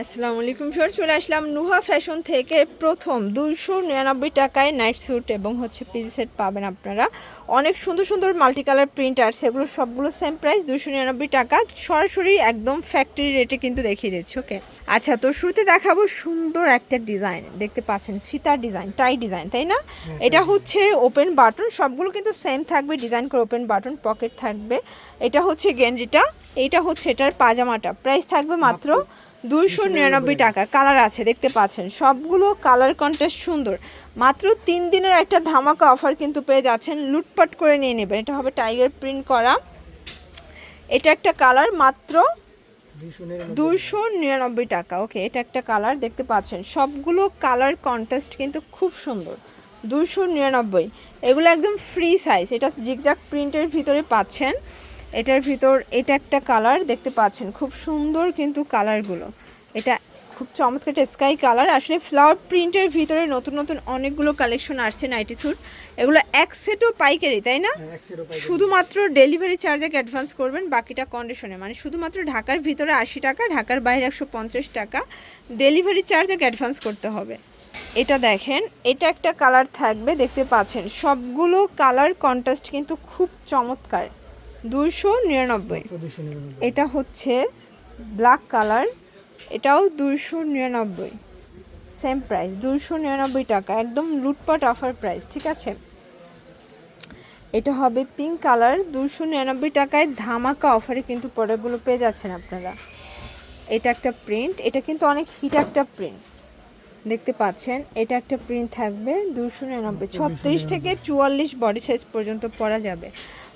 আসসালামু আলাইকুম স্যার চলে আসলাম নুহা ফ্যাশন থেকে প্রথম দুইশো নিরানব্বই টাকায় নাইট স্যুট এবং হচ্ছে পিজি সেট পাবেন আপনারা। অনেক সুন্দর সুন্দর মাল্টি কালার প্রিন্ট আর সেগুলো সবগুলো সেম প্রাইস দুশো নিরানব্বই টাকা। সরাসরি একদম ফ্যাক্টরি রেটে কিন্তু দেখিয়ে দিচ্ছি ওকে আচ্ছা তো শুরুতে দেখাবো সুন্দর একটা ডিজাইন দেখতে পাচ্ছেন ফিতার ডিজাইন টাই ডিজাইন তাই না? এটা হচ্ছে ওপেন বাটন সবগুলো কিন্তু সেম থাকবে ডিজাইন করে ওপেন বাটন পকেট থাকবে। এটা হচ্ছে গেঞ্জিটা এটা হচ্ছে এটার পাজামাটা। প্রাইস থাকবে মাত্র দুইশো নিরানব্বই টাকা। কালার আছে দেখতে পাচ্ছেন। সবগুলো কালার কন্টেস্ট সুন্দর। মাত্র তিন দিনের একটা ধামাকা অফার কিন্তু পেয়ে যাচ্ছেন। লুটপাট করে নিয়ে নেবেন। এটা হবে টাইগার প্রিন্ট করা। এটা একটা কালার মাত্র দুশো নিরানব্বই টাকা। ওকে এটা একটা কালার দেখতে পাচ্ছেন। সবগুলো কালার কন্টেস্ট কিন্তু খুব সুন্দর। দুশো নিরানব্বই। এগুলো একদম ফ্রি সাইজ এটা জিগজাক প্রিন্টের ভিতরে পাচ্ছেন। এটার ভিতর এটা একটা কালার দেখতে পাচ্ছেন খুব সুন্দর কিন্তু কালারগুলো। এটা খুব চমৎকার একটা স্কাই কালার। আসলে ফ্লাওয়ার প্রিন্টের ভিতরে নতুন নতুন অনেকগুলো কালেকশন আসছে নাইটি স্যুট। এগুলো এক সেটও পাইকারি তাই না? শুধুমাত্র ডেলিভারি চার্জে অ্যাডভান্স করবেন বাকিটা কন্ডিশনে। মানে শুধুমাত্র ঢাকার ভিতরে আশি টাকা ঢাকার বাইরে একশো পঞ্চাশ টাকা। ডেলিভারি চার্জে অ্যাডভান্স করতে হবে। এটা দেখেন এটা একটা কালার থাকবে দেখতে পাচ্ছেন। সবগুলো কালার কন্ট্রাস্ট কিন্তু খুব চমৎকার। দুইশো নিরানব্বই। এটা হচ্ছে ব্ল্যাক কালার এটাও দুশো নিরানব্বই। সেম প্রাইস দুশো নিরানব্বই টাকা একদম লুটপাট অফার প্রাইস ঠিক আছে? এটা হবে পিঙ্ক কালার দুশো নিরানব্বই টাকায় ধামাকা অফারে কিন্তু প্রোডাক্টগুলো পেয়ে যাচ্ছেন আপনারা। এটা একটা প্রিন্ট এটা কিন্তু অনেক হিট একটা প্রিন্ট দেখতে পাচ্ছেন? এটা একটা প্রিন্ট থাকবে দুশো নিরানব্বই ছত্রিশ থেকে চুয়াল্লিশ বডি সাইজ পর্যন্ত পরা যাবে।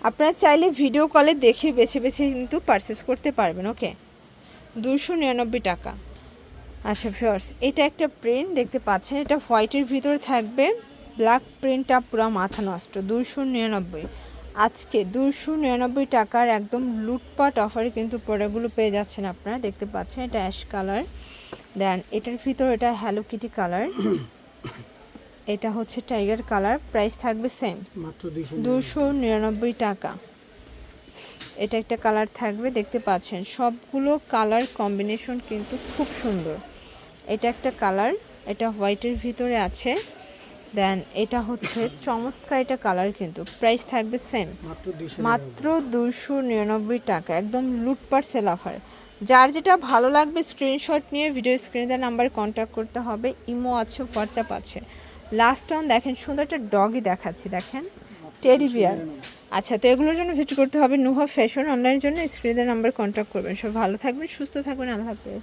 আপনারা চাইলে ভিডিও কলে দেখে বেছে বেছে কিন্তু পারচেস করতে পারবেন ওকে দুশো নিরানব্বই টাকা। আচ্ছা ফিওর্স এটা একটা প্রিন্ট দেখতে পাচ্ছেন, এটা হোয়াইটের ভিতরে থাকবে। ব্ল্যাক প্রিন্টটা পুরো মাথা নষ্ট দুশো নিরানব্বই। আজকে দুশো নিরানব্বই টাকার একদম লুটপাট অফারে কিন্তু প্রোডাক্টগুলো পেয়ে যাচ্ছেন আপনারা, দেখতে পাচ্ছেন, এটা অ্যাশ কালার দেন, এটার ভিতর এটা হ্যালো কিটি কালার এটা হচ্ছে টাইগার কালার প্রাইস থাকবে সেম দুশো নিরানব্বই। টাকা। এটা একটা কালার থাকবে দেখতে পাচ্ছেন। সবগুলো কালার কম্বিনেশন কিন্তু খুব সুন্দর। এটা একটা কালার এটা হোয়াইটের ভিতরে আছে। দেন এটা হচ্ছে চমৎকার এটা কালার কিন্তু প্রাইস থাকবে সেম মাত্র দুশো নিরানব্বই। টাকা একদম লুটপাট সেল অফার যার যেটা ভালো লাগবে স্ক্রিনশট নিয়ে ভিডিও স্ক্রিনে নাম্বারে কন্ট্যাক্ট করতে হবে ইমো আছে হোয়াটসঅ্যাপ আছে। লাস্ট অন দেখেন, সুন্দর একটা ডগই দেখাচ্ছি, দেখেন। টেডি বিয়ার আচ্ছা তো এগুলোর জন্য ভিজিট করতে হবে নুহা ফ্যাশন অনলাইনের জন্য। স্ক্রিনের নাম্বার কন্ট্যাক্ট করবেন। সব ভালো থাকবেন, সুস্থ থাকবেন, আল্লাহ হাফেজ।